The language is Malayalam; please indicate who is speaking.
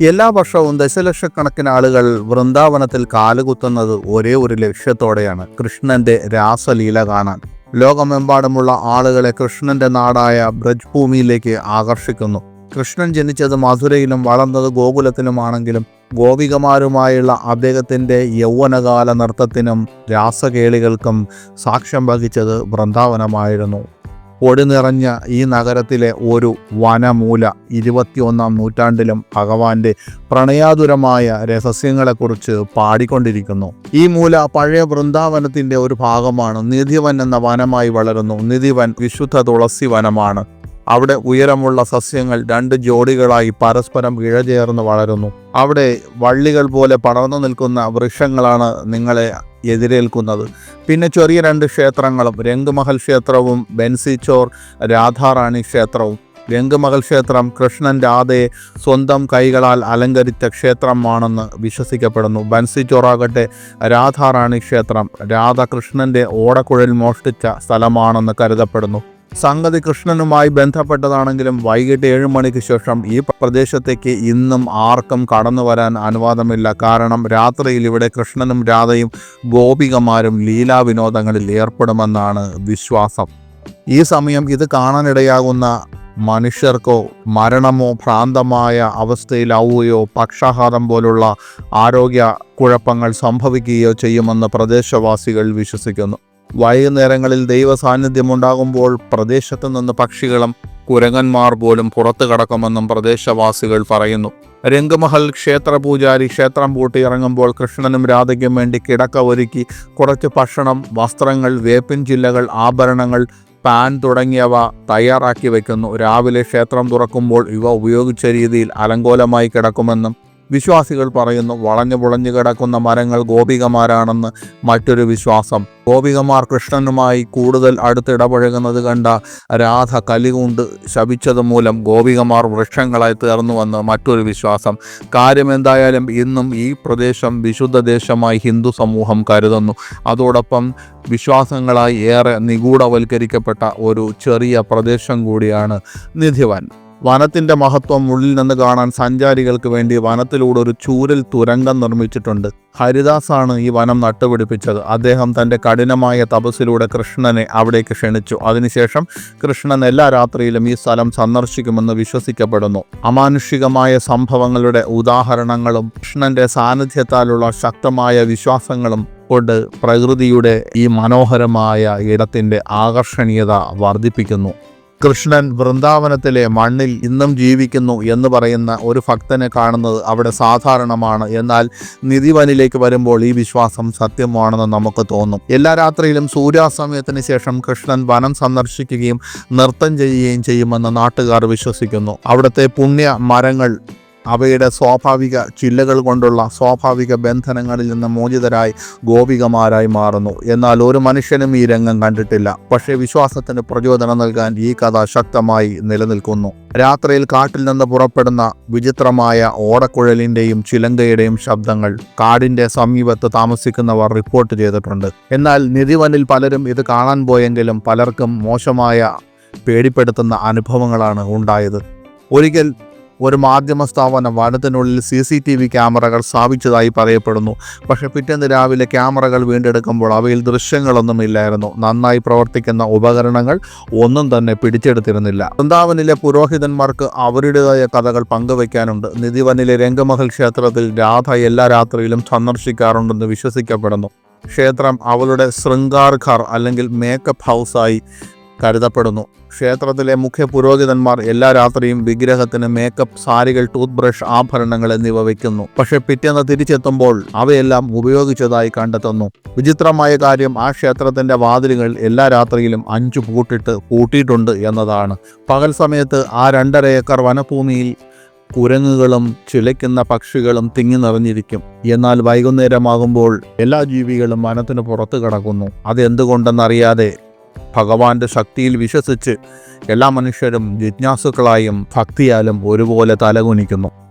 Speaker 1: എല്ലാ വർഷവും ദശലക്ഷക്കണക്കിന് ആളുകൾ വൃന്ദാവനത്തിൽ കാലുകുത്തുന്നത് ഒരേ ഒരു ലക്ഷ്യത്തോടെയാണ് കൃഷ്ണന്റെ രാസലീല കാണാൻ. ലോകമെമ്പാടുമുള്ള ആളുകളെ കൃഷ്ണന്റെ നാടായ ബ്രജ്ഭൂമിയിലേക്ക് ആകർഷിക്കുന്നു. കൃഷ്ണൻ ജനിച്ചത് മധുരയിലും വളർന്നത് ഗോകുലത്തിലുമാണെങ്കിലും ഗോപികമാരുമായുള്ള അദ്ദേഹത്തിന്റെ യൗവനകാല നൃത്തത്തിനും രാസകേളികൾക്കും സാക്ഷ്യം വഹിച്ചത് വൃന്ദാവനമായിരുന്നു. പൊടി നിറഞ്ഞ ഈ നഗരത്തിലെ ഒരു വനമൂല ഇരുപത്തിയൊന്നാം നൂറ്റാണ്ടിലും ഭഗവാന്റെ പ്രണയാതുരമായ രഹസ്യങ്ങളെക്കുറിച്ച് പാടിക്കൊണ്ടിരിക്കുന്നു. ഈ മൂല പഴയ വൃന്ദാവനത്തിന്റെ ഒരു ഭാഗമാണ്. നിധിവൻ എന്ന വനമായി വളരുന്നു. നിധിവൻ വിശുദ്ധ തുളസി വനമാണ്. അവിടെ ഉയരമുള്ള സസ്യങ്ങൾ രണ്ട് ജോഡികളായി പരസ്പരം ഇഴചേർന്ന് വളരുന്നു. അവിടെ വള്ളികൾ പോലെ പടർന്നു നിൽക്കുന്ന വൃക്ഷങ്ങളാണ് നിങ്ങളെ എതിരേൽക്കുന്നത്. പിന്നെ ചെറിയ രണ്ട് ക്ഷേത്രങ്ങളും രംഗമഹൽ ക്ഷേത്രവും ബെൻസിച്ചോർ രാധാറാണി ക്ഷേത്രവും. രംഗമഹൽ ക്ഷേത്രം കൃഷ്ണൻ രാധയെ സ്വന്തം കൈകളാൽ അലങ്കരിച്ച ക്ഷേത്രമാണെന്ന് വിശ്വസിക്കപ്പെടുന്നു. ബൻസിച്ചോറാകട്ടെ രാധാറാണി ക്ഷേത്രം രാധാകൃഷ്ണന്റെ ഓടക്കുഴൽ മോഷ്ടിച്ച സ്ഥലമാണെന്ന് കരുതപ്പെടുന്നു. സംഗതി കൃഷ്ണനുമായി ബന്ധപ്പെട്ടതാണെങ്കിലും വൈകിട്ട് ഏഴ് മണിക്ക് ശേഷം ഈ പ്രദേശത്തേക്ക് ഇന്നും ആർക്കും കടന്നു വരാൻ അനുവാദമില്ല. കാരണം രാത്രിയിൽ ഇവിടെ കൃഷ്ണനും രാധയും ഗോപികമാരും ലീലാവിനോദങ്ങളിൽ ഏർപ്പെടുമെന്നാണ് വിശ്വാസം. ഈ സമയം ഇത് കാണാനിടയാകുന്ന മനുഷ്യർക്കോ മരണമോ ഭ്രാന്തമായ അവസ്ഥയിലാവുകയോ പക്ഷാഘാതം പോലുള്ള ആരോഗ്യ കുഴപ്പങ്ങൾ സംഭവിക്കുകയോ ചെയ്യുമെന്ന് പ്രദേശവാസികൾ വിശ്വസിക്കുന്നു. വൈകുന്നേരങ്ങളിൽ ദൈവ സാന്നിധ്യം ഉണ്ടാകുമ്പോൾ പ്രദേശത്തു നിന്ന് പക്ഷികളും കുരങ്ങന്മാർ പോലും പുറത്തു കടക്കുമെന്നും പ്രദേശവാസികൾ പറയുന്നു. രംഗമഹൽ ക്ഷേത്ര പൂജാരി ക്ഷേത്രം പൂട്ടി ഇറങ്ങുമ്പോൾ കൃഷ്ണനും രാധയ്ക്കും വേണ്ടി കിടക്ക ഒരുക്കി കുറച്ച് ഭക്ഷണം വസ്ത്രങ്ങൾ വേപ്പിൻ ചില്ലകൾ ആഭരണങ്ങൾ പാൻ തുടങ്ങിയവ തയ്യാറാക്കി വയ്ക്കുന്നു രാവിലെ ക്ഷേത്രം തുറക്കുമ്പോൾ ഇവ ഉപയോഗിച്ച രീതിയിൽ അലങ്കോലമായി കിടക്കുമെന്നും വിശ്വാസികൾ പറയുന്നു വളഞ്ഞു പുളഞ്ഞു കിടക്കുന്ന മരങ്ങൾ ഗോപികമാരാണെന്ന് മറ്റൊരു വിശ്വാസം. ഗോപികമാർ കൃഷ്ണനുമായി കൂടുതൽ അടുത്തിടപഴകുന്നത് കണ്ട രാധ കലികൊണ്ട് ശപിച്ചത് മൂലം ഗോപികമാർ വൃക്ഷങ്ങളായി തീർന്നുവെന്ന് മറ്റൊരു വിശ്വാസം. കാര്യമെന്തായാലും ഇന്നും ഈ പ്രദേശം വിശുദ്ധ ദേശമായി ഹിന്ദു സമൂഹം കരുതുന്നു. അതോടൊപ്പം വിശ്വാസങ്ങളായി ഏറെ നിഗൂഢവൽക്കരിക്കപ്പെട്ട ഒരു ചെറിയ പ്രദേശം കൂടിയാണ് നിധിവൻ. വനത്തിന്റെ മഹത്വം ഉള്ളിൽ നിന്ന് കാണാൻ സഞ്ചാരികൾക്ക് വേണ്ടി വനത്തിലൂടെ ഒരു ചൂരൽ തുരങ്കം നിർമ്മിച്ചിട്ടുണ്ട്. ഹരിദാസാണ് ഈ വനം നട്ടുപിടിപ്പിച്ചത്. അദ്ദേഹം തന്റെ കഠിനമായ തപസ്സിലൂടെ കൃഷ്ണനെ അവിടേക്ക് ക്ഷണിച്ചു. അതിനുശേഷം കൃഷ്ണൻ എല്ലാ രാത്രിയിലും ഈ സ്ഥലം സന്ദർശിക്കുമെന്ന് വിശ്വസിക്കപ്പെടുന്നു. അമാനുഷികമായ സംഭവങ്ങളുടെ ഉദാഹരണങ്ങളും കൃഷ്ണന്റെ സാന്നിധ്യത്താലുള്ള ശക്തമായ വിശ്വാസങ്ങളും കൊണ്ട് പ്രകൃതിയുടെ ഈ മനോഹരമായ ഇടത്തിന്റെ ആകർഷണീയത വർദ്ധിപ്പിക്കുന്നു. കൃഷ്ണൻ വൃന്ദാവനത്തിലെ മണ്ണിൽ ഇന്നും ജീവിക്കുന്നു എന്ന് പറയുന്ന ഒരു ഭക്തനെ കാണുന്നത് അവിടെ സാധാരണമാണ്. എന്നാൽ നിധിവനിലേക്ക് വരുമ്പോൾ ഈ വിശ്വാസം സത്യമാണെന്ന് നമുക്ക് തോന്നും. എല്ലാ രാത്രിയിലും സൂര്യാസ്തമയത്തിന് ശേഷം കൃഷ്ണൻ വനം സന്ദർശിക്കുകയും നൃത്തം ചെയ്യുകയും ചെയ്യുമെന്ന് നാട്ടുകാർ വിശ്വസിക്കുന്നു. അവിടുത്തെ പുണ്യ മരങ്ങൾ അവയുടെ സ്വാഭാവിക ചില്ലകൾ കൊണ്ടുള്ള സ്വാഭാവിക ബന്ധനങ്ങളിൽ നിന്ന് മോചിതരായി ഗോപികമാരായി മാറുന്നു. എന്നാൽ ഒരു മനുഷ്യനും ഈ രംഗം കണ്ടിട്ടില്ല. പക്ഷേ വിശ്വാസത്തിന് പ്രചോദനം നൽകാൻ ഈ കഥ ശക്തമായി നിലനിൽക്കുന്നു. രാത്രിയിൽ കാട്ടിൽ നിന്ന് പുറപ്പെടുന്ന വിചിത്രമായ ഓടക്കുഴലിന്റെയും ചിലങ്കയുടെയും ശബ്ദങ്ങൾ കാടിന്റെ സമീപത്ത് താമസിക്കുന്നവർ റിപ്പോർട്ട് ചെയ്തിട്ടുണ്ട്. എന്നാൽ നിധിവനിൽ പലരും ഇത് കാണാൻ പോയെങ്കിലും പലർക്കും മോശമായ പേടിപ്പെടുത്തുന്ന അനുഭവങ്ങളാണ് ഉണ്ടായത്. ഒരിക്കൽ ഒരു മാധ്യമ സ്ഥാപനം വനത്തിനുള്ളിൽ സി സി ടി വി ക്യാമറകൾ സ്ഥാപിച്ചതായി പറയപ്പെടുന്നു. പക്ഷേ പിറ്റേന്ന് രാവിലെ ക്യാമറകൾ വീണ്ടെടുക്കുമ്പോൾ അവയിൽ ദൃശ്യങ്ങളൊന്നും ഇല്ലായിരുന്നു. നന്നായി പ്രവർത്തിക്കുന്ന ഉപകരണങ്ങൾ ഒന്നും തന്നെ പിടിച്ചെടുത്തിരുന്നില്ല. വൃന്ദാവനിലെ പുരോഹിതന്മാർക്ക് അവരുടേതായ കഥകൾ പങ്കുവയ്ക്കാനുണ്ട്. നിധിവനിലെ രംഗമഹൽ ക്ഷേത്രത്തിൽ രാധ എല്ലാ രാത്രിയിലും സന്ദർശിക്കാറുണ്ടെന്ന് വിശ്വസിക്കപ്പെടുന്നു. ക്ഷേത്രം അവളുടെ ശൃംഗാർഘർ അല്ലെങ്കിൽ മേക്കപ്പ് ഹൗസായി കരുതപ്പെടുന്നു. ക്ഷേത്രത്തിലെ മുഖ്യ പുരോഹിതന്മാർ എല്ലാ രാത്രിയും വിഗ്രഹത്തിന് മേക്കപ്പ് സാരികൾ ടൂത്ത് ബ്രഷ് ആഭരണങ്ങൾ എന്നിവ വയ്ക്കുന്നു പക്ഷെ പിറ്റേന്ന് തിരിച്ചെത്തുമ്പോൾ അവയെല്ലാം ഉപയോഗിച്ചതായി കണ്ടെത്തുന്നു. വിചിത്രമായ കാര്യം ആ ക്ഷേത്രത്തിന്റെ വാതിലുകൾ എല്ലാ രാത്രിയിലും അഞ്ചു പൂട്ടിട്ട് പൂട്ടിയിട്ടുണ്ട് എന്നതാണ്. പകൽ സമയത്ത് ആ രണ്ടര ഏക്കർ വനഭൂമിയിൽ കുരങ്ങുകളും ചിലയ്ക്കുന്ന പക്ഷികളും തിങ്ങി നിറഞ്ഞിരിക്കും. എന്നാൽ വൈകുന്നേരമാകുമ്പോൾ എല്ലാ ജീവികളും വനത്തിന് പുറത്തു കിടക്കുന്നു. അതെന്തുകൊണ്ടെന്നറിയാതെ ഭഗവാന്റെ ശക്തിയിൽ വിശ്വസിച്ച് എല്ലാ മനുഷ്യരും ജിജ്ഞാസുക്കളായും ഭക്തിയാലും ഒരുപോലെ തലകുനിക്കുന്നു.